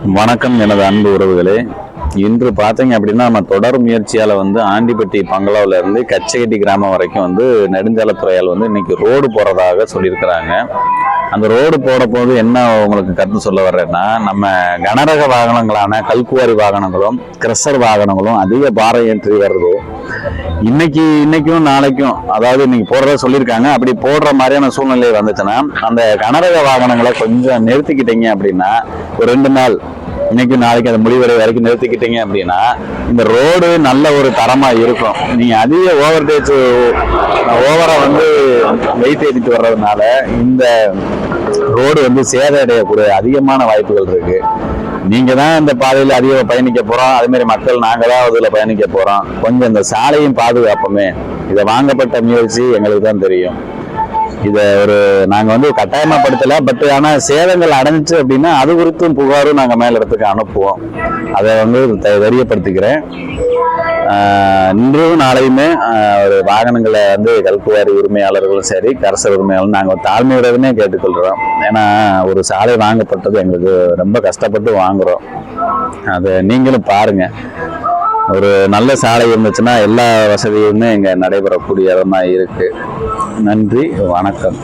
வணக்கம் எனது அன்பு உறவுகளே. இன்று பார்த்தீங்க அப்படின்னா நம்ம தொடர் முயற்சியால் வந்து ஆண்டிப்பட்டி பங்களாவிலேருந்து கச்சகட்டி கிராமம் வரைக்கும் வந்து நெடுஞ்சாலைத்துறையால் வந்து இன்னைக்கு ரோடு போடுறதாக சொல்லியிருக்கிறாங்க. அந்த ரோடு போட போது என்ன உங்களுக்கு கருத்து சொல்ல வர்றேன்னா நம்ம கனரக வாகனங்களான கல்குவாரி வாகனங்களும் கிரஷர் வாகனங்களும் அதிக பாரம் ஏற்றி வருது இன்னைக்கு இன்னைக்கும் நாளைக்கும் அதாவது இன்னைக்கு போடுறத சொல்லியிருக்காங்க. அப்படி போடுற மாதிரியான சூழ்நிலை வந்துச்சுன்னா அந்த கனரக வாகனங்களை கொஞ்சம் நிறுத்திக்கிட்டீங்க அப்படின்னா ஒரு ரெண்டு நாள் இன்னைக்கு நாளைக்கு அந்த முடிவடை வரைக்கும் நிறுத்திக்கிட்டீங்க அப்படின்னா இந்த ரோடு நல்ல ஒரு தரமா இருக்கும். நீங்க அதிக ஓவர் டேஜ் ஓவரா வந்து வெயிட் ஏற்றிட்டு வர்றதுனால இந்த ரோடு வந்து சேதம் அடையக்கூடிய அதிகமான வாய்ப்புகள் இருக்கு. நீங்க தான் இந்த பாதையில அதிகம் பயணிக்க போறோம். அதே மாதிரி மக்கள் நாங்க தான் அதுல பயணிக்க போறோம். கொஞ்சம் இந்த சாலையும் பாதுகாப்போமே. இதை வாங்கப்பட்ட முயற்சி எங்களுக்கு தான் தெரியும். இதை ஒரு நாங்கள் வந்து கட்டாயமாகப்படுத்தலை பட் ஆனால் சேதங்கள் அடைஞ்சிச்சு அப்படின்னா அது குறித்தும் புகாரும் நாங்கள் மேல் இடத்துக்கு அனுப்புவோம். அதை வந்து த- தெரியப்படுத்திக்கிறேன். இன்றும் நாளையுமே ஒரு வாகனங்களை வந்து கல்குவாரி உரிமையாளர்களும் சரி கரசர் உரிமையாளரும் நாங்கள் தாழ்மையுடனே கேட்டுக்கொள்கிறோம் ஏன்னா ஒரு சாலை வாங்கப்பட்டது எங்களுக்கு ரொம்ப கஷ்டப்பட்டு வாங்குறோம். அதை நீங்களும் பாருங்கள் ஒரு நல்ல சாலை இருந்துச்சுன்னா எல்லா வசதியுமே இங்கே நடைபெறக்கூடிய இடமா இருக்கு. நன்றி வணக்கம்.